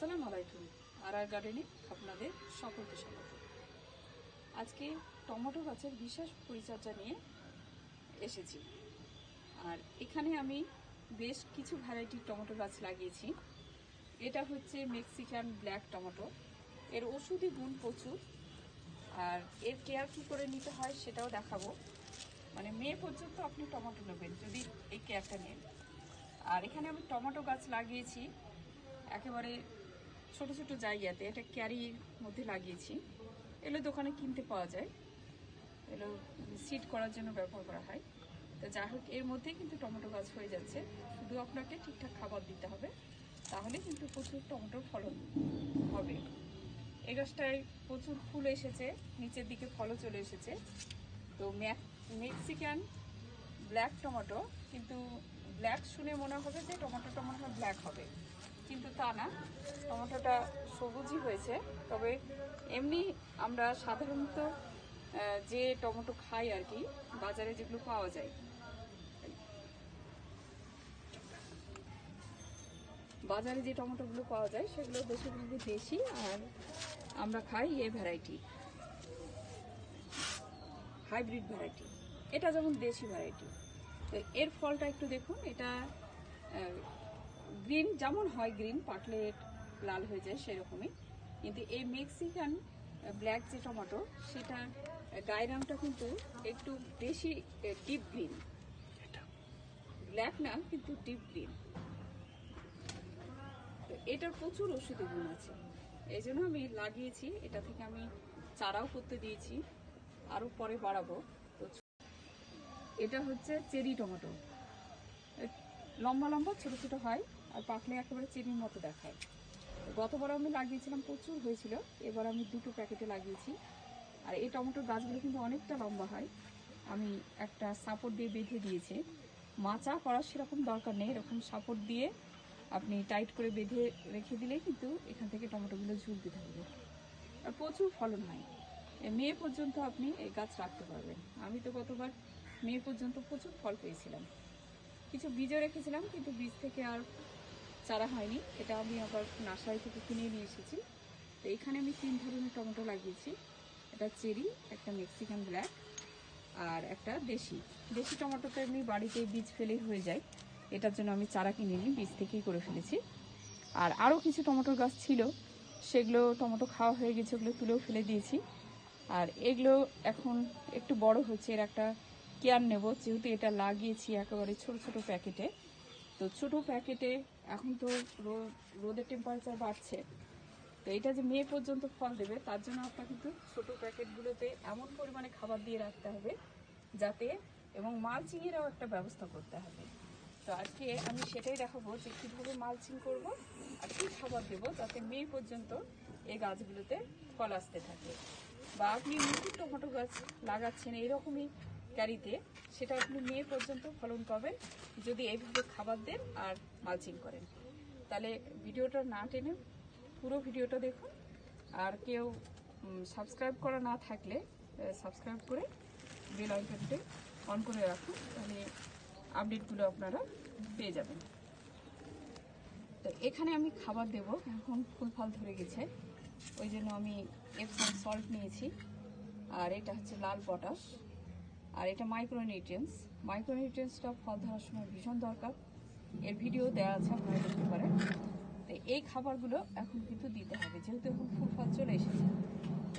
আসসালামু আলাইকুম। আর আর গার্ডেনে আপনাদের সকলকে স্বাগত। আজকে টমেটো গাছের বিশেষ পরিচর্যা নিয়ে এসেছি। আর এখানে আমি বেশ কিছু ভ্যারাইটির টমেটো গাছ লাগিয়েছি। এটা হচ্ছে মেক্সিকান ব্ল্যাক টমেটো। এর ওষুধি গুণ প্রচুর। আর এর কেয়ার কী করে নিতে হয় সেটাও দেখাবো। মানে মে পর্যন্ত আপনি টমেটো নেবেন, যদি এই কেয়ারটা নেন। আর এখানে আমি টমেটো গাছ লাগিয়েছি। একেবারে ছোট ছোট জায়গাতে এটা ক্যারির মধ্যে লাগিয়েছি। এগুলো দোকানে কিনতে পাওয়া যায়। এগুলো সিড করার জন্য ব্যবহার করা হয়। তো যাই হোক, এর মধ্যেই কিন্তু টমেটো গাছ হয়ে যাচ্ছে। শুধু আপনাকে ঠিকঠাক খাবার দিতে হবে। তাহলে কিন্তু প্রচুর টমেটোর ফলন হবে। এই গাছটায় প্রচুর ফুল এসেছে। নিচের দিকে ফলও চলে এসেছে। তো মেক্সিকান ব্ল্যাক টমেটো কিন্তু ব্ল্যাক শুনে মনে হবে যে টমেটোটা মনে হয় ব্ল্যাক হবে। কিন্তু তা না। টমেটোটা সবুজই হয়েছে। তবে এমনি আমরা সাধারণত যে টমেটো খাই আর কি, বাজারে যেগুলো পাওয়া যায়। বাজারে যে টমেটোগুলো পাওয়া যায়, সেগুলো বেশিরভাগই দেশি আর আমরা খাই এ ভ্যারাইটি হাইব্রিড ভ্যারাইটি এটা যেমন দেশি ভ্যারাইটি তো এর ফলটা একটু দেখুন। এটা গ্রিন যেমন হয় গ্রিন পাকলে লাল হয়ে যায় সেরকমই। কিন্তু এই মেক্সিকান ব্ল্যাক যে টমেটো সেটা গায়রামটা কিন্তু একটু বেশি ডিপ গ্রিন। ব্ল্যাক না কিন্তু ডিপ গ্রিন। তো এটার প্রচুর ওষুধি গুণ আছে। এই জন্য আমি লাগিয়েছি এটা থেকে আমি চারাও করতে দিয়েছি আরও পরে বাড়াবো। তো এটা হচ্ছে চেরি টমেটো। লম্বা লম্বা ছোট ছোট হয়। আর পাকলে একেবারে চেরির মতো দেখায়। গতবার আমি লাগিয়েছিলাম, প্রচুর হয়েছিল। এবার আমি দুটো প্যাকেটে লাগিয়েছি। আর এই টমেটোর গাছগুলো কিন্তু অনেকটা লম্বা হয়। আমি একটা সাপোর্ট দিয়ে বেঁধে দিয়েছি। মাচা করার সেরকম দরকার নেই। এরকম সাপোর্ট দিয়ে আপনি টাইট করে বেঁধে রেখে দিলে কিন্তু এখান থেকে টমেটোগুলো ঝুলতে থাকবে। আর প্রচুর ফলন হয়। মে পর্যন্ত আপনি এই গাছ রাখতে পারবেন। আমি তো গতবার মে পর্যন্ত প্রচুর ফল পেয়েছিলাম। কিছু বীজও রেখেছিলাম, কিন্তু বীজ থেকে আর চারা হয়নি। এটা আমি আবার নার্সারি থেকে কিনে নিয়ে এসেছি। তো এখানে আমি তিন ধরনের টমেটো লাগিয়েছি। এটা চেরি, একটা মেক্সিকান ব্ল্যাক আর একটা দেশি। দেশি টমেটোটা এমনি বাড়িতে বীজ ফেলেই হয়ে যায়। এটার জন্য আমি চারা কিনে নিই বীজ থেকেই করে ফেলেছি। আর আরও কিছু টমেটোর গাছ ছিল। সেগুলো টমেটো খাওয়া হয়ে গেছে, ওগুলো তুলেও ফেলে দিয়েছি। আর এগুলো এখন একটু বড় হচ্ছে। এর একটা কেয়ার নেব। যেহেতু এটা লাগিয়েছি একেবারে ছোট ছোট প্যাকেটে। তো ছোট প্যাকেটে এখন তো রোদের টেম্পারেচার বাড়ছে। তো এটা যে মে পর্যন্ত ফল দেবে, তার জন্য আপনার কিন্তু ছোট প্যাকেটগুলোতে এমন পরিমাণে খাবার দিয়ে রাখতে হবে, যাতে এবং মালচিংয়েরও একটা ব্যবস্থা করতে হবে। তো আজকে আমি সেটাই দেখাবো যে কীভাবে মালচিং করব আর কী খাবার দেবো, যাতে মে পর্যন্ত এই গাছগুলোতে ফল আসতে থাকে। বা আপনি নতুন টমেটো গাছ লাগাচ্ছেন, এইরকমই ক্যারিতে সেটা আপনি মে পর্যন্ত ফলন পাবেন যদি এইভাবে খাবার দেন আর মালচিং করেন। তাহলে ভিডিওটা না টেনে পুরো ভিডিওটা দেখুন। আর কেউ সাবস্ক্রাইব করা না থাকলে সাবস্ক্রাইব করে বেল আইকনটি অন করে রাখুন। তাহলে আপডেটগুলো আপনারা পেয়ে যাবেন। তো এখানে আমি খাবার দেব। এখন ফুল ফল ধরে গেছে। ওই জন্য আমি এপসম সল্ট নিয়েছি। আর এটা হচ্ছে লাল পটাশ। আর এটা মাইক্রোনিউট্রিয়েন্টস মাইক্রোনিউট্রিয়েন্টসটা ফল ধরার সময় ভীষণ দরকার। এর ভিডিও দেওয়া আছে আপনারা দেখতে পারেন। তো এই খাবারগুলো এখন কিন্তু দিতে হবে। যেহেতু এখন ফুল ফল চলে এসেছে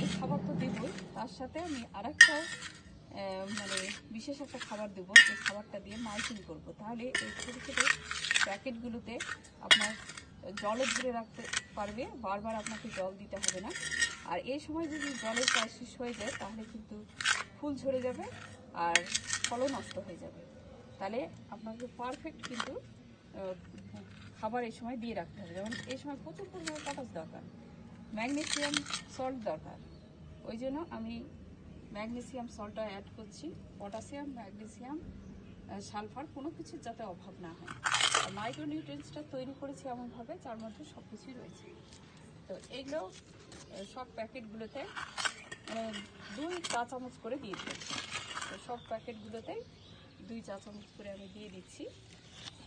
এই খাবার তো দেবই। তার সাথে আমি আরেকটা আহ, মানে বিশেষ একটা খাবার দেবো। যে খাবারটা দিয়ে মালচিং করব। তাহলে এই ছোটো ছোটো প্যাকেটগুলোতে আপনার জলও ধরে রাখতে পারবে। বারবার আপনাকে জল দিতে হবে না। আর এই সময় যদি জলের ক্রাইসিস হয়ে যায় তাহলে কিন্তু ফুল ঝরে যাবে আর ফলও নষ্ট হয়ে যাবে। তাহলে আপনাকে পারফেক্ট কিন্তু খাবার এই সময় দিয়ে রাখতে হবে। যেমন এই সময় প্রচুর পরিমাণে পটাশ দরকার ম্যাগনেসিয়াম সল্ট দরকার। ওই জন্য আমি ম্যাগনেসিয়াম সল্টটা অ্যাড করছি। পটাশিয়াম ম্যাগনেসিয়াম সালফার কোনো কিছুর যাতে অভাব না হয়। আর মাইক্রোনিউট্রিয়েন্টসটা তৈরি করেছি এমনভাবে, যার মধ্যে সব কিছুই রয়েছে। তো এইগুলো সব প্যাকেটগুলোতে দুই চা চামচ করে দিয়ে দিচ্ছি সব প্যাকেটগুলোতে দুই চা চামচ করে আমি দিয়ে দিচ্ছি।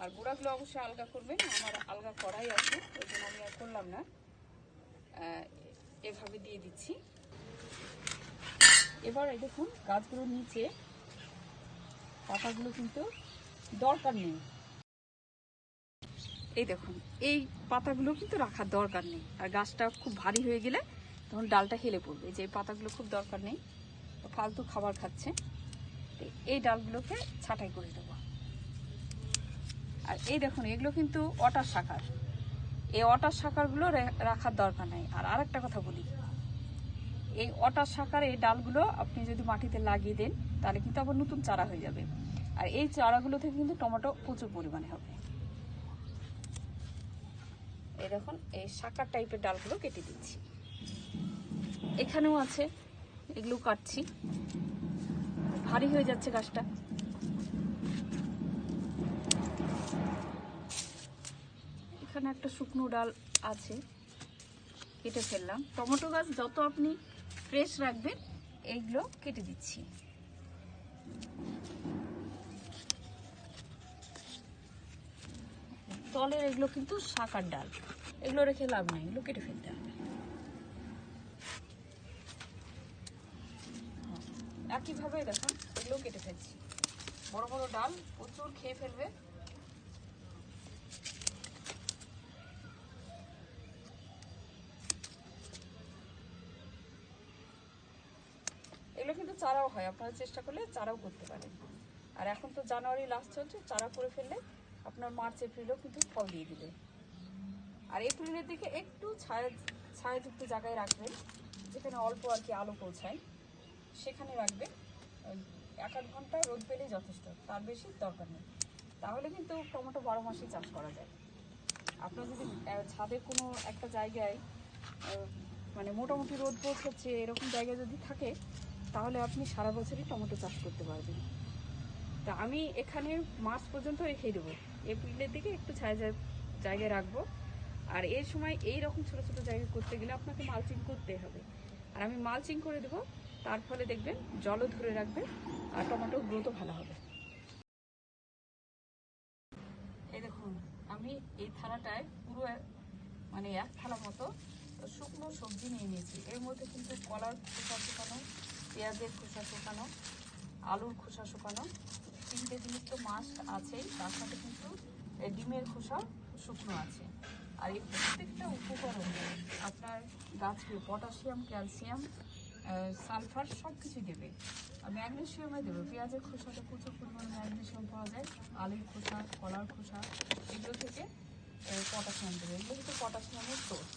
আর গুঁড়াগুলো অবশ্যই আলগা করবেন, আমার আলগা করাই আছে, ওই জন্য আমি আর করলাম না। এভাবে দিয়ে দিচ্ছি। এবার এই দেখুন, গাছগুলোর নিচে পাতাগুলো কিন্তু দরকার নেই। এই দেখুন, এই পাতাগুলো কিন্তু রাখার দরকার নেই। আর গাছটা খুব ভারী হয়ে গেলে তখন ডালটা হেলে পড়বে। যে পাতাগুলো খুব দরকার নেই ফালতু খাবার খাচ্ছে। এই ডালগুলোকে ছাঁটাই করে দেবো আর এই দেখুন, এগুলো কিন্তু অটার শাখার এই অটার শাখারগুলো রাখার দরকার নেই। আর আরেকটা কথা বলি, এই অটার শাখার এই ডালগুলো আপনি যদি মাটিতে লাগিয়ে দেন, তাহলে কিন্তু আবার নতুন চারা হয়ে যাবে। আর এই চারাগুলো থেকে কিন্তু টমেটো প্রচুর পরিমাণে হবে। এই দেখুন, এই শাকার টাইপের ডালগুলো কেটে দিচ্ছি। এখানেও আছে। এগুলো কাটছি। ভারী হয়ে যাচ্ছে গাছটা। এখানে একটা শুকনো ডাল আছে। কেটে ফেললাম। টমেটো গাছ যত আপনি ফ্রেশ রাখবেন এইগুলো কেটে দিচ্ছি। তলের এগুলো কিন্তু শাকার ডাল। এগুলো রেখে লাভ নেই, এগুলো কেটে ফেলতে হবে। একইভাবে দেখুন এগুলো কেটে ফেলছি। বড় বড় ডাল প্রচুর খেয়ে ফেলবে। এগুলো কিন্তু চারাও হয়, আপনারা চেষ্টা করলে চারাও করতে পারেন। আর এখন তো জানুয়ারি লাস্ট চলছে, চারা করে ফেললে আপনার মার্চ, এপ্রিলেও কিন্তু ফল দিয়ে দিবে। আর এপ্রিলের দিকে একটু ছায়া ছায়াযুক্ত জায়গায় রাখবেন, যেখানে অল্প আর কি আলো পৌঁছায়। সেখানে রাখবে। এক আধ ঘণ্টা রোদ পেলেই যথেষ্ট, তার বেশি দরকার নেই। তাহলে কিন্তু টমেটো বারো মাসেই চাষ করা যায়। আপনার যদি ছাদে কোনো একটা জায়গায় মানে মোটামুটি রোদ পৌঁছচ্ছে এরকম জায়গা যদি থাকে, তাহলে আপনি সারা বছরই টমেটো চাষ করতে পারবেন। তা আমি এখানে মার্চ পর্যন্ত রেখে দেবো। এপ্রিলের দিকে একটু ছায়া জায়গায় রাখব। আর এই সময় এই রকম ছোট ছোট জায়গা করতে গেলে আপনাকে মালচিং করতে হবে। আর আমি মালচিং করে দেবো তার ফলে দেখবেন জলও ধরে রাখবে আর টমেটো গ্রোথও ভালো হবে। এই দেখুন, আমি এই থালাটায় পুরো মানে এক থালা মতো শুকনো সবজি নিয়ে নিয়েছি। এর মধ্যে কিন্তু কলার খোসা শুকানো, পেঁয়াজের খোসা শুকানো, আলুর খোসা শুকানো, তিনটে জিনিস তো মাছ আছেই, তার সাথে কিন্তু ডিমের খোসা শুকনো আছে। আর এই প্রত্যেকটা উপকরণ, আপনার গাছকে পটাশিয়াম, ক্যালসিয়াম সালফার সব কিছু দেবে। আর ম্যাগনেশিয়ামে দেবে। পেঁয়াজের খোসাতে প্রচুর পরিমাণে ম্যাগনেশিয়াম পাওয়া যায়। আলুর খোসা, কলার খোসা, এগুলো থেকে পটাশিয়াম দেবে। এগুলো কিন্তু পটাশিয়ামের সোর্স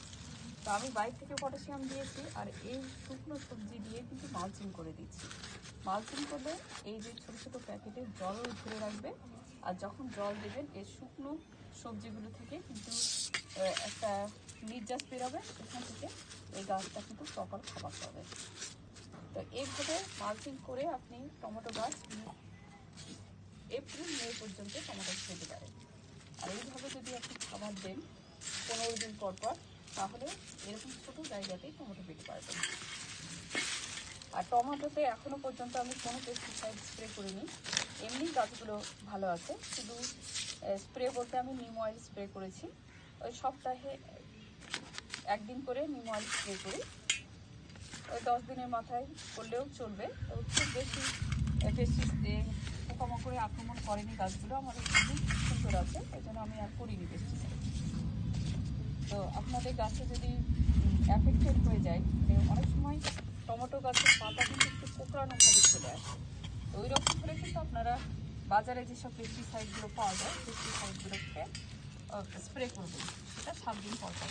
তো আমি বাইরে থেকে পটাশিয়াম দিয়েছি আর এই শুকনো সবজি দিয়ে কিন্তু মালচিং করে দিচ্ছি। মালচিং করলে এই যে ছোটো ছোটো প্যাকেটে জল ধরে রাখবে। আর যখন জল দেবেন, এই শুকনো সবজিগুলো থেকে কিন্তু একটা নির্যাস বেরোবে সেখান থেকে। এই গাছটা কিন্তু প্রপার খাবার পাবে। তো এইভাবে মালচিং করে আপনি টমেটো গাছ এপ্রিল, মে পর্যন্ত টমেটো খেতে পারেন। আর এইভাবে যদি আপনি খাবার দেন পনেরো দিন পর পর, তাহলে এরকম ছোটো জায়গাতেই টমেটো পেতে পারবেন। আর টমেটোতে এখনও পর্যন্ত আমি কোনো পেস্টিসাইড স্প্রে করিনি। এমনি গাছগুলো ভালো আছে। শুধু স্প্রে বলতে আমি নিম অয়েল স্প্রে করেছি। ওই সপ্তাহে একদিন করে নিম অয়েল স্প্রে করি। ওই দশ দিনের মাথায় করলেও চলবে। তো খুব বেশি আহ, পোকামাকড়ে আক্রমণ করেনি গাছগুলো আমার খুবই সুন্দর আছে। এই জন্য আমি আর করিনি পেস্টিসাইড তো আপনাদের গাছে যদি অ্যাফেক্টেড হয়ে যায় অনেক সময় টমেটো গাছের পাতা কিন্তু একটু কোকড়ানো ভাবে চলে আসে। তো ওই রকম করে কিন্তু আপনারা বাজারে যেসব পেস্টিসাইডগুলো পাওয়া যায় পেস্টিসাইডগুলোকে স্প্রে করবেন। সেটা সাত দিন পর পর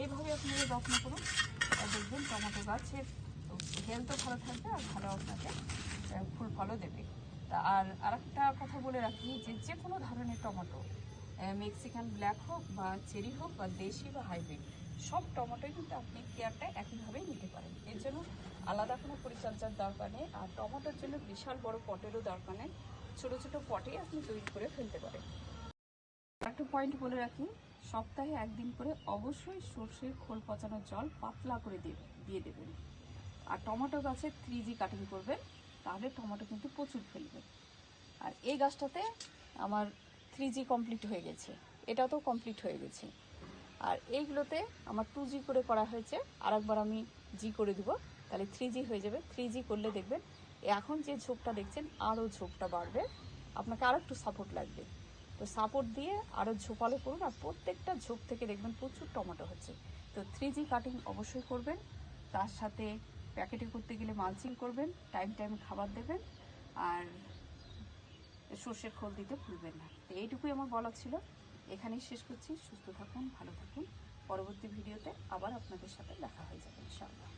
এইভাবে আপনারা যত্ন করুন দেখবেন টমেটো গাছের হেলথও ভালো থাকবে আর ভালো আপনাকে ফুল ফলও দেবে। তা আর আরেকটা কথা বলে রাখি যে যে কোনো ধরনের টমেটো মেক্সিকান ব্ল্যাক হোক বা চেরি হোক বা দেশি বা হাইব্রিড সব টমেটোই কিন্তু আপনি কেয়ারটা একইভাবেই নিতে পারেন। এর জন্য আলাদা কোনো পরিচর্যার দরকার নেই আর টমেটোর জন্য বিশাল বড় পটেরও দরকার নেই। ছোটো ছোটো পটেই আপনি তৈরি করে ফেলতে পারেন। একটা পয়েন্ট বলে রাখি, সপ্তাহে একদিন করে অবশ্যই সর্ষের খোল পচানোর জল পাতলা করে দিয়ে দেবেন। আর টমেটো গাছে থ্রি জি কাটিং করবেন, তাহলে টমেটো কিন্তু প্রচুর ফেলবে। আর এই গাছটাতে আমার থ্রি জি কমপ্লিট হয়ে গেছে এটাও তো কমপ্লিট হয়ে গেছে। আর এইগুলোতে আমার টু জি করে করা হয়েছে আর একবার আমি জি করে দিব, তাহলে থ্রি জি হয়ে যাবে। থ্রি জি করলে দেখবেন, এখন যে ঝোপটা দেখছেন, আরও ঝোপটা বাড়বে। আপনাকে আরও একটু সাপোর্ট লাগবে। তো সাপোর্ট দিয়ে আরও ঝোপালো করুন আর প্রত্যেকটা ঝোপ থেকে দেখবেন প্রচুর টমেটো হচ্ছে। তো থ্রি জি কাটিং অবশ্যই করবেন। তার সাথে প্যাকেটে করতে গেলে মালচিং করবেন টাইম টাইম খাবার দেবেন আর সর্ষের খোল দিতে ভুলবেন না। তো এইটুকুই আমার বলা ছিল। এখানেই শেষ করছি। সুস্থ থাকুন, ভালো থাকুন। পরবর্তী ভিডিওতে আবার আপনাদের সাথে দেখা হয়ে যাবে ইনশাআল্লাহ।